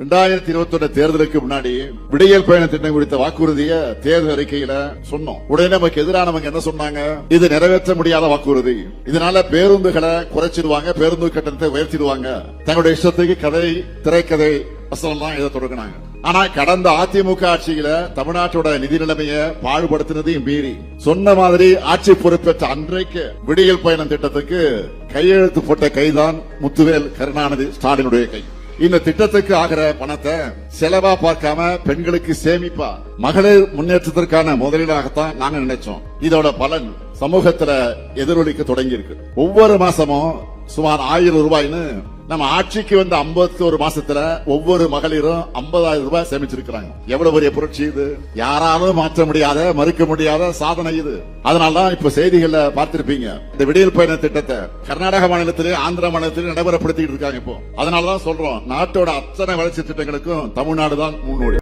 ரெண்டாயிரத்தி இருபத்தி ஒன்னு தேர்தலுக்கு முன்னாடி விடியல் பயண திட்டம் குறித்த வாக்குறுதிய தேர்தல் அறிக்கையில சொன்னோம். உடனே நமக்கு எதிரானவங்க என்ன சொன்னாங்க? இது நிறைவேற்ற முடியாத வாக்குறுதி. இதனால பேருந்துகளை குறைச்சிடுவாங்க பேருந்து கட்டணத்தை உயர்த்திடுவாங்க. தங்களுடைய இஷ்டத்துக்கு கதை திரைக்கதை வசனம் இதை தொடங்கினாங்க. ஆனா கடந்த அதிமுக ஆட்சியில தமிழ்நாட்டோட நிதி நிலைமைய பாழ்படுத்தினதையும் மீறி சொன்ன மாதிரி ஆட்சி பொறுப்பேற்ற அன்றைக்கு விடியல் பயணம் திட்டத்துக்கு கையெழுத்து போட்ட கைதான் முத்துவேல் கருணாநிதி ஸ்டாலினுடைய கை. இந்த திட்டத்துக்கு ஆகிற பணத்தை செலவா பார்க்காம பெண்களுக்கு சேமிப்பா. மகளிர் முன்னேற்றத்திற்கான முதலீடாகத்தான் நாங்க நினைச்சோம். இதோட பலன் சமூகத்துல எதிரொலிக்க தொடங்கி இருக்கு ஒவ்வொரு மாசமும் சுமார் ஆயிரம் ரூபாய்னு நம்ம ஆட்சிக்கு வந்த 51 ஒரு மாசத்துல ஒவ்வொரு மகளிரும் 50000 ரூபாய் சேமிச்சிருக்கிறாங்க. எவ்வளவு பெரிய புரட்சி இது? யாராலும் மாற்ற முடியாத மறுக்க முடியாத சாதனை இது. அதனாலதான் இப்ப செய்திகள்ல பார்த்திருப்பீங்க. இந்த விடியல் பயண திட்டத்தை கர்நாடக மாநிலத்திலே ஆந்திர மாநிலத்திலே நடைமுறைப்படுத்திட்டு இருக்காங்க இப்போ. அதனாலதான் சொல்றோம் நாட்டோட அத்தனை வளர்ச்சி திட்டங்களுக்கும் தமிழ்நாடு தான் முன்னோடி.